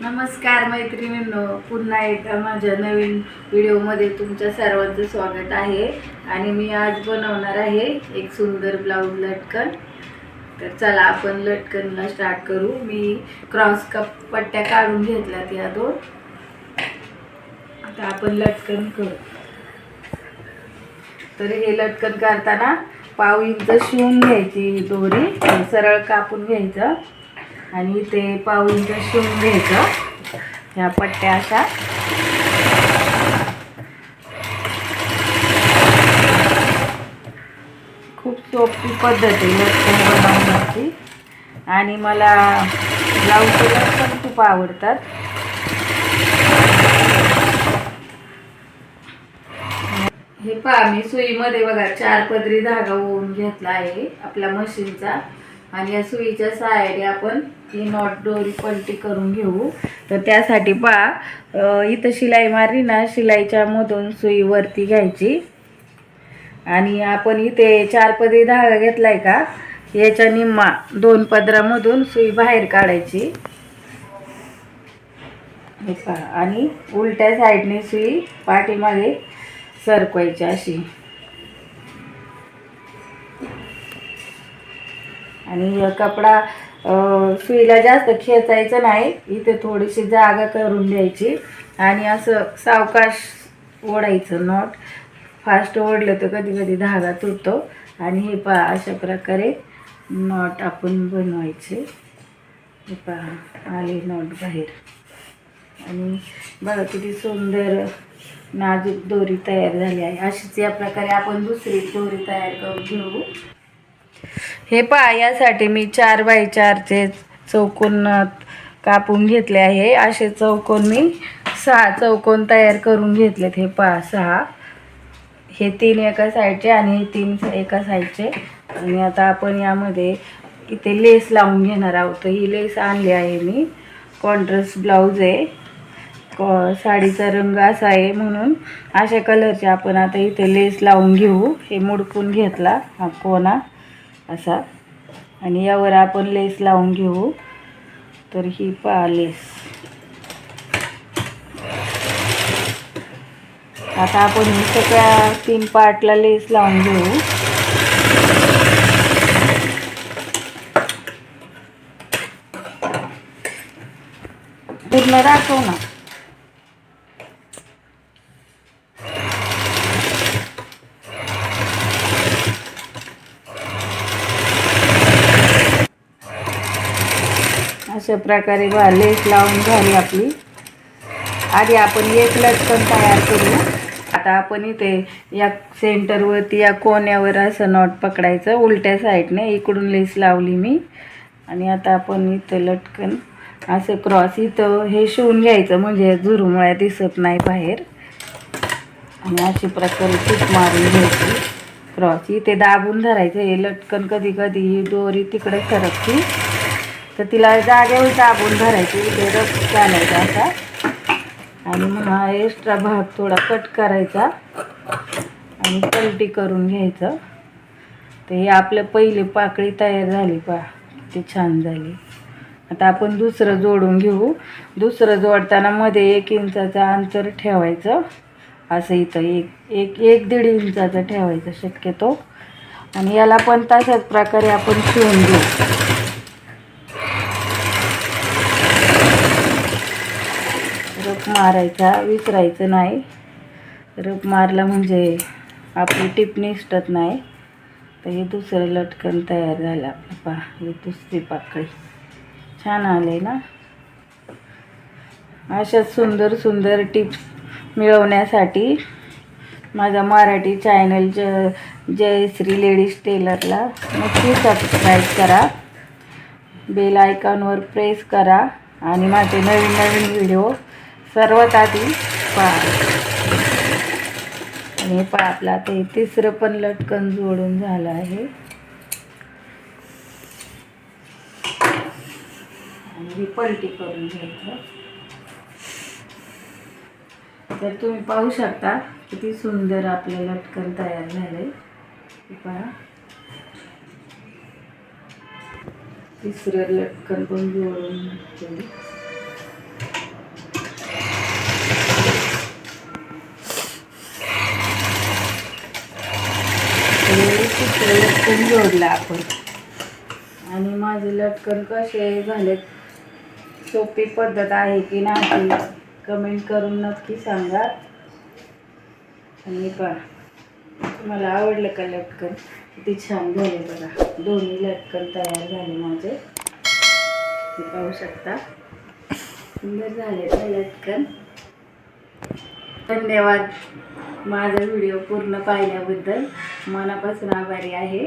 नमस्कार मैत्रिणींनो पुन्हा एकदा माझ्या नवीन व्हिडिओमध्ये तुमच्या सर्वांचं स्वागत आहे. आणि मी आज बनवणार आहे एक सुंदर ब्लाऊज लटकन. तर चला आपण लटकनला स्टार्ट करू. मी क्रॉस कप पट्ट्या काढून घेतल्यात या दोन. आता आपण लटकन करू. तर हे लटकन करताना पाव इंच शिवून घ्यायची दोरी. सरळ कापून घ्यायचं. आणि ते पाव इंच शिवून घ्यायचं. ह्या पट्ट्या अशा. खूप सोपी पद्धत आहे लटकन बनवण्याची. आणि मला ब्लाऊज पण खूप आवडतात. हे पहा मी सुईमध्ये बघा चार पदरी धागा ओवून घेतला आहे आपल्या मशीनचा. आणि या सुईच्या सहाय्याने आपण ही नॉट दोरी पलटी करून घेऊ. तर त्यासाठी पहा इथं शिलाई मारली ना शिलाईच्या मधून सुई वरती घ्यायची. आणि आपण इथे चार पदरी धागा घेतलाय का? याच्या निम्मा दोन पदरामधून सुई बाहेर काढायची. हे पहा आणि उलट्या साईडने सुई पाठीमागे सरकवायची अशी. आणि कपडा सुईला जास्त खेचायचं नाही. इथे थोडीशी जागा करून द्यायची. आणि असं सावकाश ओढायचं नॉट. फास्ट ओढलं तर कधी कधी धागा तुटतो. आणि हे पहा अशा प्रकारे नॉट आपण बनवायचे. हे पहा आले नॉट बाहेर. आणि बघा किती सुंदर नाजूक दोरी तयार झाली आहे. अशीच या प्रकारे आपण दुसरी दोरी तयार करून घेऊ हे पहा यासाठी मी चार बाय चारचे चौकोन कापून घेतले आहे. असे चौकोन मी सहा चौकोन तयार करून घेतलेत. हे पहा सहा. हे तीन एका साईडचे आणि हे तीन एका साईडचे. आणि आता आपण यामध्ये इथे लेस लावून घेणार आहोत. तर ही लेस आणली आहे मी. कॉन्ट्रास्ट ब्लाऊज आहे. कॉ साडीचा रंग असा आहे म्हणून अशा कलरचे आपण आता इथे लेस लावून घेऊ. हे मुडकून घेतला हा कोणा असा. आणि यावर आपण लेस लावून घेऊ. तर ही पहा लेस. आता आपण ही सगळ्या तीन पार्टला लेस लावून घेऊ. पूर्ण दाखव ना. अशा प्रकारे बा लेस लावून झाली आपली. आधी आपण एक लटकन तयार करू. आता आपण इथे या सेंटरवरती या कोण्यावर असं नॉट पकडायचं उलट्या साईडने इकडून लेस लावली मी. आणि आता आपण इथं लटकन असं क्रॉस इथं हे शिवून घ्यायचं म्हणजे झुरमुळ्या दिसत नाही बाहेर. आणि अशी प्रकारे खूप मारून घ्यायची. क्रॉस इथे दाबून धरायचं हे लटकन कधी कधी ही दोरी तिकडे सरकती. तर तिला जागेवर दाबून धरायची इथे रफ चालायचा असा. आणि मग हा एक्स्ट्रा भाग थोडा कट करायचा. आणि पलटी करून घ्यायचं. तर हे आपलं पहिली पाकळी तयार झाली पा ती छान झाली. आता आपण दुसरं जोडून घेऊ. दुसरं जोडताना मध्ये एक इंचाचं अंतर ठेवायचं. असं इथं एक एक एक दीड इंचाचं ठेवायचं शक्यतो. आणि याला पण तशाच प्रकारे आपण शिवून घेऊ. मारायचा विसरायचं नाही. रप मारला म्हणजे आपली टिप निसटत नाही. तर हे दुसरं लटकन तयार झालं आपलं. पा हे दुसरी पाकळी. छान आले ना? अशाच सुंदर सुंदर टिप्स मिळवण्यासाठी माझा मराठी चॅनल ज जयश्री लेडीज टेलरला नक्की सबस्क्राईब करा. बेल आयकॉनवर प्रेस करा. आणि माझे नवीन नवीन व्हिडिओ सर्वात आधी पहा आणि पहा आपला आता हे तिसरं पण लटकन जोडून झालं आहे. आणि ही पलटी करून घ्यायचं तर तुम्ही पाहू शकता किती सुंदर आपलं लटकन तयार झालं आहे पहा. तिसरं लटकन पण जोडून लटकन जोडला आपण. आणि माझे लटकन कसे झाले सोपी पद्धत आहे की नाही कमेंट करून नक्की सांगा. आणि पहा मला आवडलं का लटकन? किती छान झाले बघा. दोन्ही लटकन तयार झाले माझे. ते पाहू शकता. सुंदर झाले ना लटकन? धन्यवाद माझा व्हिडिओ पूर्ण पाहिल्याबद्दल मनापासून आभारी आहे.